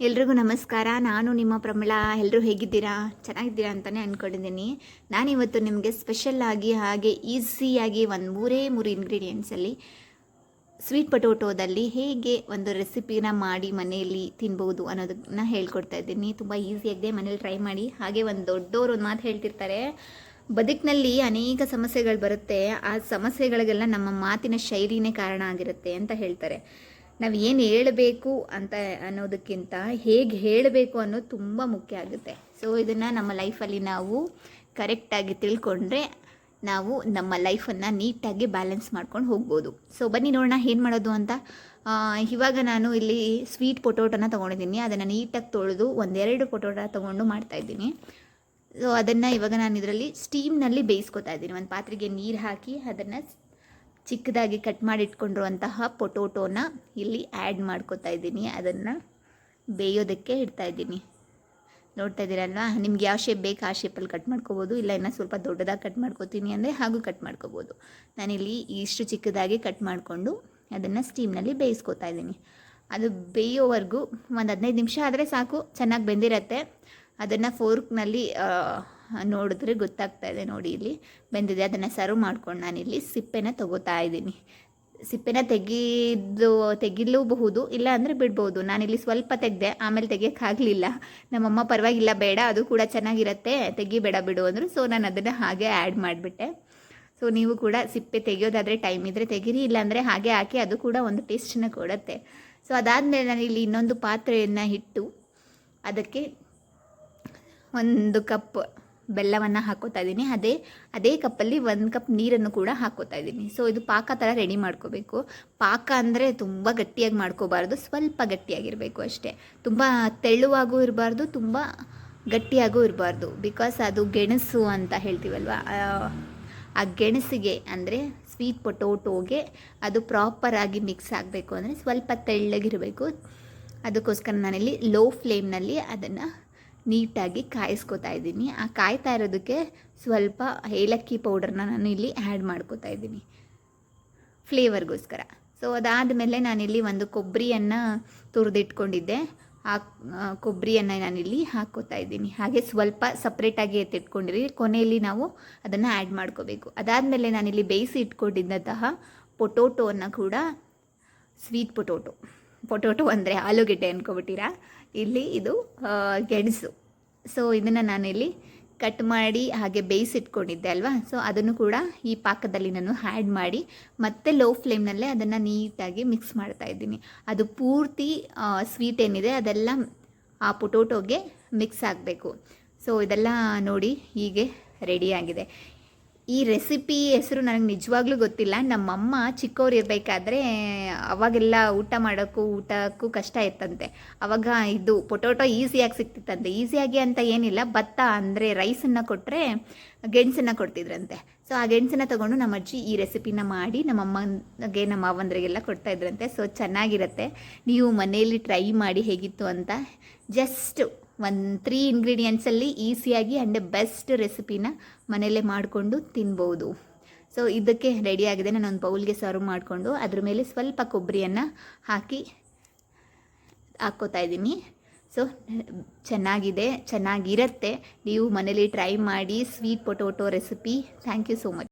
ಎಲ್ರಿಗೂ ನಮಸ್ಕಾರ. ನಾನು ನಿಮ್ಮ ಪ್ರಮಿಳಾ. ಎಲ್ಲರೂ ಹೇಗಿದ್ದೀರಾ? ಚೆನ್ನಾಗಿದ್ದೀರಾ ಅಂತಲೇ ಅಂದ್ಕೊಂಡಿದ್ದೀನಿ ನಾನಿವತ್ತು ನಿಮಗೆ ಸ್ಪೆಷಲ್ ಆಗಿ ಹಾಗೆ ಈಸಿಯಾಗಿ ಒಂದು ಮೂರೇ ಮೂರು ಇಂಗ್ರೀಡಿಯೆಂಟ್ಸಲ್ಲಿ ಸ್ವೀಟ್ ಪೊಟೋಟೋದಲ್ಲಿ ಹೇಗೆ ಒಂದು ರೆಸಿಪಿನ ಮಾಡಿ ಮನೆಯಲ್ಲಿ ತಿನ್ಬೋದು ಅನ್ನೋದನ್ನ ಹೇಳ್ಕೊಡ್ತಾ ಇದ್ದೀನಿ. ತುಂಬ ಈಸಿಯಾಗಿದೆ ಮನೇಲಿ ಟ್ರೈ ಮಾಡಿ. ಹಾಗೆ ಒಂದು ದೊಡ್ಡವರು ಒಂದು ಮಾತು ಹೇಳ್ತಿರ್ತಾರೆ. ಬದುಕಿನಲ್ಲಿ ಅನೇಕ ಸಮಸ್ಯೆಗಳು ಬರುತ್ತೆ. ಆ ಸಮಸ್ಯೆಗಳಿಗೆಲ್ಲ ನಮ್ಮ ಮಾತಿನ ಶೈಲಿನೇ ಕಾರಣ ಆಗಿರುತ್ತೆ ಅಂತ ಹೇಳ್ತಾರೆ. ನಾವು ಏನು ಹೇಳಬೇಕು ಅಂತ ಅನ್ನೋದಕ್ಕಿಂತ ಹೇಗೆ ಹೇಳಬೇಕು ಅನ್ನೋದು ತುಂಬ ಮುಖ್ಯ ಆಗುತ್ತೆ. ಸೊ ಇದನ್ನು ನಮ್ಮ ಲೈಫಲ್ಲಿ ನಾವು ಕರೆಕ್ಟಾಗಿ ತಿಳ್ಕೊಂಡ್ರೆ ನಾವು ನಮ್ಮ ಲೈಫನ್ನು ನೀಟಾಗಿ ಬ್ಯಾಲೆನ್ಸ್ ಮಾಡ್ಕೊಂಡು ಹೋಗ್ಬೋದು. ಸೊ ಬನ್ನಿ ನೋಡೋಣ ಏನು ಮಾಡೋದು ಅಂತ. ಇವಾಗ ನಾನು ಇಲ್ಲಿ ಸ್ವೀಟ್ ಪೊಟೋಟೋನ ತೊಗೊಂಡಿದ್ದೀನಿ. ಅದನ್ನು ನೀಟಾಗಿ ತೊಳೆದು ಒಂದೆರಡು ಪೊಟೋಟ ತೊಗೊಂಡು ಮಾಡ್ತಾಯಿದ್ದೀನಿ ಸೊ ಅದನ್ನು ಇವಾಗ ನಾನು ಇದರಲ್ಲಿ ಸ್ಟೀಮ್ನಲ್ಲಿ ಬೇಯಿಸ್ಕೊತಾ ಇದ್ದೀನಿ. ಒಂದು ಪಾತ್ರೆಗೆ ನೀರು ಹಾಕಿ ಅದನ್ನು ಚಿಕ್ಕದಾಗಿ ಕಟ್ ಮಾಡಿ ಇಟ್ಕೊಂಡಿರುವಂತಹ ಪೊಟೋಟೋನ ಇಲ್ಲಿ ಆ್ಯಡ್ ಮಾಡ್ಕೋತಾ ಇದ್ದೀನಿ. ಅದನ್ನು ಬೇಯೋದಕ್ಕೆ ಇಡ್ತಾ ಇದ್ದೀನಿ. ನೋಡ್ತಾ ಇದ್ದೀರಲ್ವಾ? ನಿಮ್ಗೆ ಯಾವ ಶೇಪ್ ಬೇಕು ಆ ಶೇಪಲ್ಲಿ ಕಟ್ ಮಾಡ್ಕೋಬೋದು. ಇಲ್ಲ ಇನ್ನೂ ಸ್ವಲ್ಪ ದೊಡ್ಡದಾಗಿ ಕಟ್ ಮಾಡ್ಕೋತೀನಿ ಅಂದರೆ ಹಾಗೂ ಕಟ್ ಮಾಡ್ಕೋಬೋದು. ನಾನಿಲ್ಲಿ ಇಷ್ಟು ಚಿಕ್ಕದಾಗಿ ಕಟ್ ಮಾಡಿಕೊಂಡು ಅದನ್ನು ಸ್ಟೀಮ್ನಲ್ಲಿ ಬೇಯಿಸ್ಕೊತಾ ಇದ್ದೀನಿ. ಅದು ಬೇಯೋವರೆಗೂ ಒಂದು ಹದಿನೈದು ನಿಮಿಷ ಆದರೆ ಸಾಕು. ಚೆನ್ನಾಗಿ ಬೆಂದಿರತ್ತೆ. ಅದನ್ನು ಫೋರ್ಕ್ನಲ್ಲಿ ನೋಡಿದ್ರೆ ಗೊತ್ತಾಗ್ತಾ ಇದೆ ನೋಡಿ ಇಲ್ಲಿ. ಬೆಂದಿದೆ. ಅದನ್ನು ಸರ್ವ್ ಮಾಡ್ಕೊಂಡು ನಾನಿಲ್ಲಿ ಸಿಪ್ಪೆನ ತಗೋತಾ ಇದ್ದೀನಿ. ಸಿಪ್ಪೆನ ತೆಗೀದು, ತೆಗಿಲೂಬಹುದು, ಇಲ್ಲ ಅಂದರೆ ಬಿಡ್ಬೋದು. ನಾನಿಲ್ಲಿ ಸ್ವಲ್ಪ ತೆಗೆದೆ, ಆಮೇಲೆ ತೆಗಿಯೋಕ್ಕಾಗಲಿಲ್ಲ ನಮ್ಮಮ್ಮ ಪರವಾಗಿಲ್ಲ, ಬೇಡ, ಅದು ಕೂಡ ಚೆನ್ನಾಗಿರುತ್ತೆ, ತೆಗಿಬೇಡ ಬಿಡು ಅಂದರು. ಸೊ ನಾನು ಅದನ್ನು ಹಾಗೆ ಆ್ಯಡ್ ಮಾಡಿಬಿಟ್ಟೆ. ಸೊ ನೀವು ಕೂಡ ಸಿಪ್ಪೆ ತೆಗೆಯೋದಾದರೆ ಟೈಮ್ ಇದ್ದರೆ ತೆಗೀರಿ ಇಲ್ಲಾಂದರೆ ಹಾಗೆ ಹಾಕಿ ಅದು ಕೂಡ ಒಂದು ಟೇಸ್ಟನ್ನ ಕೊಡುತ್ತೆ. ಸೊ ಅದಾದಮೇಲೆ ನಾನು ಇಲ್ಲಿ ಇನ್ನೊಂದು ಪಾತ್ರೆಯನ್ನು ಇಟ್ಟು ಅದಕ್ಕೆ ಒಂದು ಕಪ್ ಬೆಲ್ಲವನ್ನು ಹಾಕೋತಾ ಇದ್ದೀನಿ. ಅದೇ ಅದೇ ಕಪ್ಪಲ್ಲಿ ಒಂದು ಕಪ್ ನೀರನ್ನು ಕೂಡ ಹಾಕೋತಾ ಇದ್ದೀನಿ. ಸೊ ಇದು ಪಾಕ ಥರ ರೆಡಿ ಮಾಡ್ಕೋಬೇಕು. ಪಾಕ ಅಂದರೆ ತುಂಬ ಗಟ್ಟಿಯಾಗಿ ಮಾಡ್ಕೋಬಾರ್ದು. ಸ್ವಲ್ಪ ಗಟ್ಟಿಯಾಗಿರಬೇಕು ಅಷ್ಟೇ. ತುಂಬ ತೆಳುವಾಗೂ ಇರಬಾರ್ದು, ತುಂಬ ಗಟ್ಟಿಯಾಗೂ ಇರಬಾರ್ದು. ಬಿಕಾಸ್ ಅದು ಗೆಣಸು ಅಂತ ಹೇಳ್ತೀವಲ್ವ? ಆ- ಗೆಣಸಿಗೆ ಅಂದರೆ ಸ್ವೀಟ್ ಪೊಟೋಟೋಗೆ ಅದು ಪ್ರಾಪರಾಗಿ ಮಿಕ್ಸ್ ಆಗಬೇಕು ಅಂದರೆ ಸ್ವಲ್ಪ ತೆಳ್ಳಗಿರಬೇಕು. ಅದಕ್ಕೋಸ್ಕರ ನಾನಿಲ್ಲಿ ಲೋ ಫ್ಲೇಮ್ನಲ್ಲಿ ಅದನ್ನು ನೀಟಾಗಿ ಕಾಯಿಸ್ಕೊತಾ ಇದ್ದೀನಿ. ಆ ಕಾಯ್ತಾ ಇರೋದಕ್ಕೆ ಸ್ವಲ್ಪ ಏಲಕ್ಕಿ ಪೌಡರ್ನ ನಾನು ಇಲ್ಲಿ ಆ್ಯಡ್ ಮಾಡ್ಕೋತಾ ಇದ್ದೀನಿ. ಫ್ಲೇವರ್ಗೋಸ್ಕರ. ಸೊ ಅದಾದಮೇಲೆ ನಾನಿಲ್ಲಿ ಒಂದು ಕೊಬ್ಬರಿಯನ್ನು ತುರಿದಿಟ್ಕೊಂಡಿದ್ದೆ. ಆ, ಕೊಬ್ಬರಿಯನ್ನು ನಾನಿಲ್ಲಿ ಹಾಕ್ಕೋತಾ ಇದ್ದೀನಿ. ಹಾಗೆ ಸ್ವಲ್ಪ ಸಪ್ರೇಟಾಗಿ ಎತ್ತಿಟ್ಕೊಂಡಿರಿ. ಕೊನೆಯಲ್ಲಿ ನಾವು ಅದನ್ನು ಆ್ಯಡ್ ಮಾಡ್ಕೋಬೇಕು. ಅದಾದಮೇಲೆ ನಾನಿಲ್ಲಿ ಬೇಯಿಸಿ ಇಟ್ಕೊಂಡಿದ್ದಂತಹ ಪೊಟೋಟೋವನ್ನು ಕೂಡ ಸ್ವೀಟ್ ಪೊಟೋಟೊ ಪೊಟೋಟೊ ಅಂದರೆ ಆಲೂಗೆಡ್ಡೆ ಅಂದ್ಕೊಬಿಟ್ಟಿರಾ ಇಲ್ಲಿ ಇದು ಗೆಣಸು. ಸೊ ಇದನ್ನು ನಾನಿಲ್ಲಿ ಕಟ್ ಮಾಡಿ ಹಾಗೆ ಬೇಯಿಸಿಟ್ಕೊಂಡಿದ್ದೆ ಅಲ್ವಾ? ಸೊ ಅದನ್ನು ಕೂಡ ಈ ಪಾಕದಲ್ಲಿ ನಾನು ಆ್ಯಡ್ ಮಾಡಿ, ಮತ್ತೆ ಲೋ ಫ್ಲೇಮ್ನಲ್ಲೇ ಅದನ್ನು ನೀಟಾಗಿ ಮಿಕ್ಸ್ ಮಾಡ್ತಾ ಇದ್ದೀನಿ. ಅದು ಪೂರ್ತಿ ಸ್ವೀಟ್ ಏನಿದೆ ಅದೆಲ್ಲ ಆ ಪೊಟೋಟೋಗೆ ಮಿಕ್ಸ್ ಆಗಬೇಕು. ಸೊ ಇದೆಲ್ಲ ನೋಡಿ ಹೀಗೆ ರೆಡಿಯಾಗಿದೆ ಈ ರೆಸಿಪಿ ಹೆಸರು ನನಗೆ ನಿಜವಾಗ್ಲೂ ಗೊತ್ತಿಲ್ಲ. ನಮ್ಮಮ್ಮ ಚಿಕ್ಕವ್ರು ಇರಬೇಕಾದ್ರೆ ಅವಾಗೆಲ್ಲ ಊಟ ಮಾಡೋಕ್ಕೂ ಊಟಕ್ಕೂ ಕಷ್ಟ ಇತ್ತಂತೆ. ಅವಾಗ ಇದು ಪೊಟೊಟೊ ಈಸಿಯಾಗಿ ಸಿಕ್ತಿತ್ತಂತೆ. ಈಸಿಯಾಗಿ ಅಂತ ಏನಿಲ್ಲ. ಭತ್ತ ಅಂದರೆ ರೈಸನ್ನು ಕೊಟ್ಟರೆ ಗೆಣಸನ್ನು ಕೊಡ್ತಿದ್ರಂತೆ. ಸೊ ಆ ಗೆಣಸನ್ನ ತಗೊಂಡು ನಮ್ಮ ಅಜ್ಜಿ ಈ ರೆಸಿಪಿನ ಮಾಡಿ ನಮ್ಮ ಅಮ್ಮನಿಗೆ, ನಮ್ಮ ಮಾವಂದ್ರಿಗೆಲ್ಲ ಕೊಡ್ತಾ ಇದ್ರಂತೆ. ಸೊ ಚೆನ್ನಾಗಿರುತ್ತೆ. ನೀವು ಮನೆಯಲ್ಲಿ ಟ್ರೈ ಮಾಡಿ ಹೇಗಿತ್ತು ಅಂತ ಜಸ್ಟ್ ಒಂದು ತ್ರೀ ಇಂಗ್ರೀಡಿಯೆಂಟ್ಸಲ್ಲಿ ಈಸಿಯಾಗಿ ಆ್ಯಂಡ್ ಬೆಸ್ಟ್ ರೆಸಿಪಿನ ಮನೆಯಲ್ಲೇ ಮಾಡಿಕೊಂಡು ತಿನ್ಬೋದು. ಸೊ ಇದಕ್ಕೆ ರೆಡಿಯಾಗಿದೆ ನಾನು ಒಂದು ಬೌಲ್ಗೆ ಸರ್ವ್ ಮಾಡಿಕೊಂಡು ಅದ್ರ ಮೇಲೆ ಸ್ವಲ್ಪ ಕೊಬ್ಬರಿಯನ್ನು ಹಾಕಿ ಹಾಕ್ಕೋತಾ ಇದ್ದೀನಿ. ಸೊ ಚೆನ್ನಾಗಿದೆ ಚೆನ್ನಾಗಿರುತ್ತೆ. ನೀವು ಮನೇಲಿ ಟ್ರೈ ಮಾಡಿ sweet potato recipe thank you so much